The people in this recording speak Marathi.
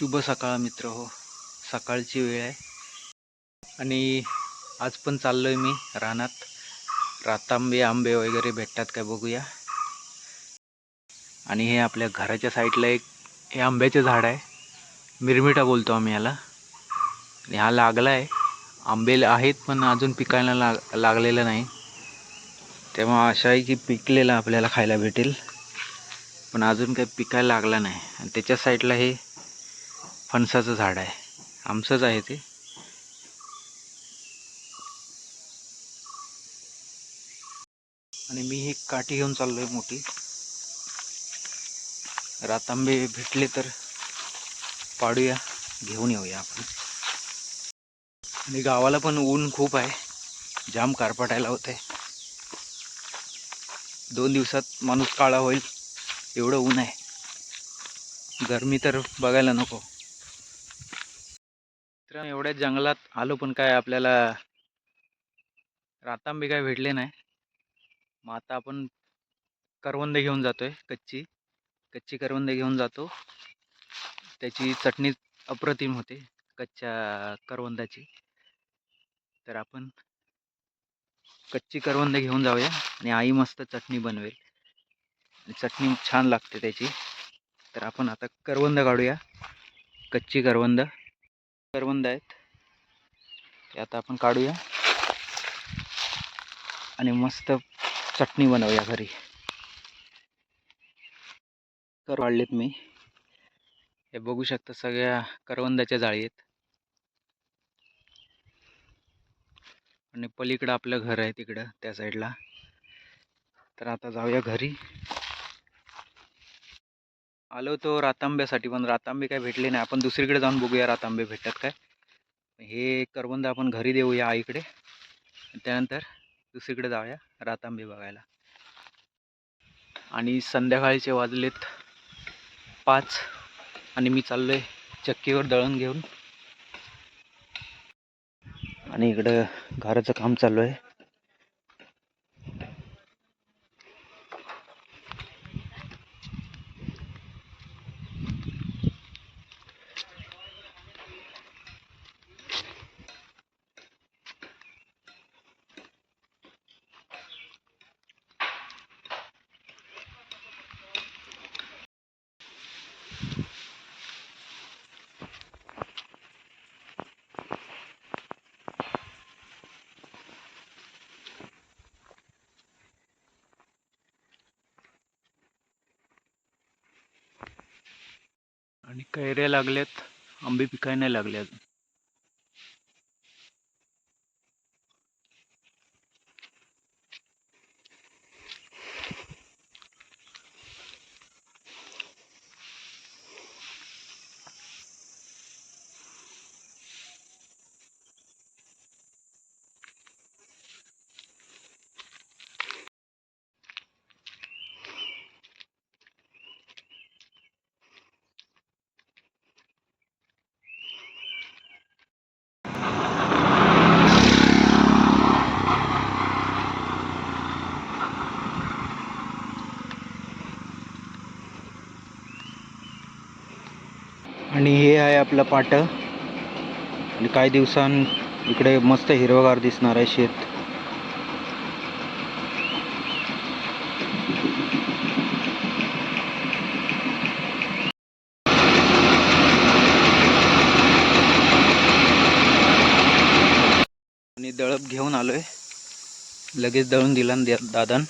शुभ सकाळ मित्र हो. सकाळची वेळ आहे. आणि आज पण चाललो आहे मी रानात. रातांबे आंबे वगैरे भेटतात काय बघूया. आणि हे आपल्या घराच्या साईडला एक हे आंब्याचे झाड आहे. मिरमिटा बोलतो आम्ही याला. आणि हा लागला आहे आंबे आहेत पण अजून पिकायला लाग लागलेलं नाही. तेव्हा आशा आहे की पिकलेला आपल्याला खायला भेटेल. पण अजून काही पिकायला लागला नाही. आणि त्याच्या साईडला हे फणसाचं झाड आहे. आमचंच आहे ते. आणि मी ही काठी घेऊन चाललोय मोठी. रातांबे भेटले तर पाडूया घेऊन येऊया आपण. आणि गावाला पण ऊन खूप आहे. जाम कारपाटायला होत दोन दिवसात माणूस काळा होईल एवढं ऊन आहे. गरमी तर बघायला नको. मित्रांनो एवढ्या जंगलात आलो पण काय आपल्याला रातांबे काय भेटले नाही. मग आता आपण करवंद घेऊन जातोय कच्ची. कच्ची करवंद घेऊन जातो. त्याची चटणी अप्रतिम होते कच्च्या करवंदाची. तर आपण कच्ची करवंद घेऊन जाऊया आणि आई मस्त चटणी बनवेल. चटणी छान लागते त्याची. तर आपण आता करवंद काढूया. कच्ची करवंद. करवंद आहेत. ते आता आपण काढूया. आणि मस्त चटणी बनवूया घरी. कर वाढलेत मी. हे बघू शकता सगळ्या करवंदाच्या जाळी आहेत. आणि पलीकडं आपलं घर आहे तिकडं त्या साईडला तर आता जाऊया घरी. आलो तो रातांब्यासाठी पण रातांबे काय भेटले नाही. आपण दुसरीकडे जाऊन बघूया रातांबे भेटतात काय. हे करवंद आपण घरी देऊया आईकडे. त्यानंतर दुसरीकडे जाऊया रातांबे बघायला. आणि संध्याकाळचे वाजलेत पाच आणि मी चाललोय चक्कीवर दळण घेऊन. आणि इकडं घराचं काम चालू आहे. आणि कैऱ्या लागल्यात आंबे पिकाय नाही लागले अजून. आणि हे आहे आपलं पाट. आणि काही दिवसां इकडे मस्त हिरवगार दिसणार आहे शेत. आणि दळप घेऊन आलोय. लगेच दळून दिला न दादान.